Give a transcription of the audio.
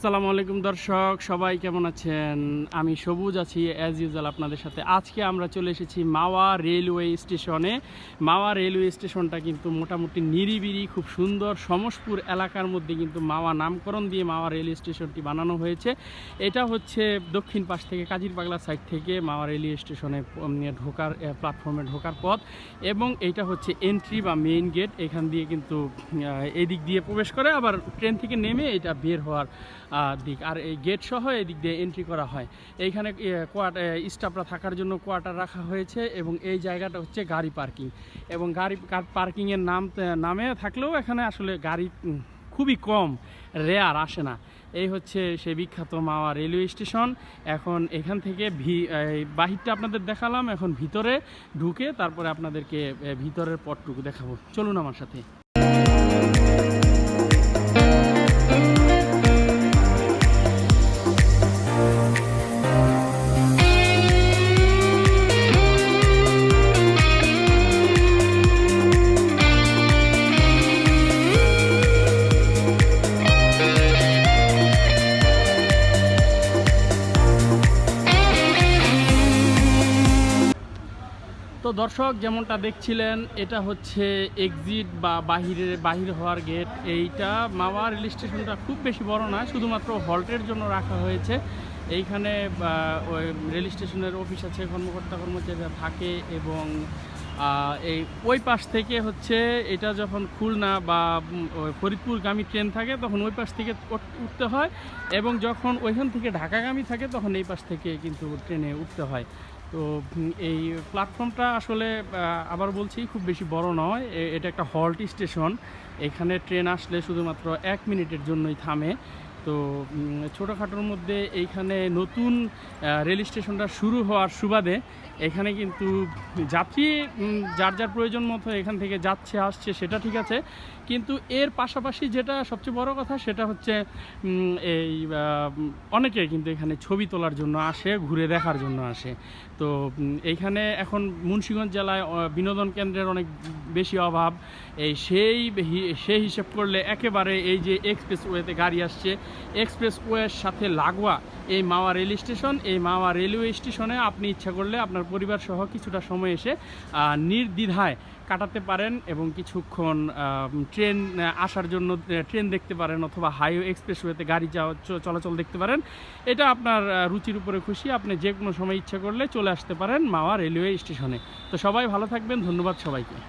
আসসালামু আলাইকুম দর্শক, সবাই কেমন আছেন? আমি সবুজ আছি অ্যাজ ইউজুয়াল আপনাদের সাথে। আজকে আমরা চলে এসেছি মাওয়া রেলওয়ে স্টেশনে। মাওয়া রেলওয়ে স্টেশনটা কিন্তু মোটামুটি নিরিবিরি খুব সুন্দর, সমসপুর এলাকার মধ্যে কিন্তু মাওয়া নামকরণ দিয়ে মাওয়া রেল স্টেশনটি বানানো হয়েছে। এটা হচ্ছে দক্ষিণ পাশ থেকে কাজির পাগলা সাইড থেকে মাওয়া রেলওয়ে স্টেশনে ঢোকার প্ল্যাটফর্মে ঢোকার পথ এবং এটা হচ্ছে এন্ট্রি বা মেইন গেট এখান দিয়ে কিন্তু এদিক দিয়ে প্রবেশ করে আবার ট্রেন থেকে নেমে এটা বের হওয়ার দিক। আর এই গেট সহ এদিক দিয়ে এন্ট্রি করা হয়। এইখানে কোয়ার্টার স্টাফরা থাকার জন্য কোয়ার্টার রাখা হয়েছে এবং এই জায়গাটা হচ্ছে গাড়ি পার্কিং এবং গাড়ি পার্কিংয়ের নাম নামে থাকলেও এখানে আসলে গাড়ি খুবই কম রেয়ার আসে না। এই হচ্ছে সে বিখ্যাত মাওয়া রেলওয়ে স্টেশন এখন এখান থেকে ভি বাহিরটা আপনাদের দেখালাম। এখন ভিতরে ঢুকে তারপরে আপনাদেরকে ভিতরের পথটুকু দেখাবো। চলুন আমার সাথে। তো দর্শক, যেমনটা দেখছিলেন, এটা হচ্ছে এক্সিট বা বাহিরের বাহির হওয়ার গেট এইটা মাওয়া রেল স্টেশনটা খুব বেশি বড় না, শুধুমাত্র হল্টের জন্য রাখা হয়েছে। এইখানে ওই রেল স্টেশনের অফিস আছে, কর্মকর্তা, কর্মচারীরা থাকে এবং এই ওই পাশ থেকে হচ্ছে, এটা যখন খুলনা বা ফরিদপুরগামী ট্রেন থাকে, তখন ওই পাশ থেকে উঠতে হয় এবং যখন ওইখান থেকে ঢাকাগামী থাকে, তখন এই পাশ থেকে কিন্তু ট্রেনে উঠতে হয়। তো এই প্ল্যাটফর্মটা আসলে আবার বলছি, খুব বেশি বড় নয়। এটা একটা হল্ট স্টেশন। এখানে ট্রেন আসলে শুধুমাত্র এক মিনিটের জন্যই থামে। তো ছোটোখাটোর মধ্যে এইখানে নতুন রেল স্টেশনটা শুরু হওয়ার সুবাদে এখানে কিন্তু যাত্রী যার যার প্রয়োজন মতো এখান থেকে যাচ্ছে, আসছে, সেটা ঠিক আছে। কিন্তু এর পাশাপাশি যেটা সবচেয়ে বড় কথা, সেটা হচ্ছে এই অনেকে কিন্তু এখানে ছবি তোলার জন্য আসে, ঘুরে দেখার জন্য আসে। তো এইখানে এখন মুন্সিগঞ্জ জেলায় বিনোদন কেন্দ্রের অনেক বেশি অভাব। এই সেই সেই হিসেব করলে একেবারে এই যে এক্সপ্রেস ওয়েতে গাড়ি আসছে এক্সপ্রেস ওয়ের সাথে লাগোয়া এই মাওয়া রেল স্টেশন, এই মাওয়া রেলওয়ে স্টেশনে আপনি ইচ্ছা করলে আপনার পরিবার সহ কিছুটা সময় এসে নির্দ্বিধায় কাটাতে পারেন এবং কিছুক্ষণ ট্রেন আসার জন্য ট্রেন দেখতে পারেন অথবা হাইওয়ে এক্সপ্রেসওয়েতে গাড়ি যাওয়া চলাচল দেখতে পারেন। এটা আপনার রুচির উপরে খুশি। আপনি যে কোনো সময় ইচ্ছা করলে চলে আসতে পারেন মাওয়া রেলওয়ে স্টেশনে। তো সবাই ভালো থাকবেন। ধন্যবাদ সবাইকে।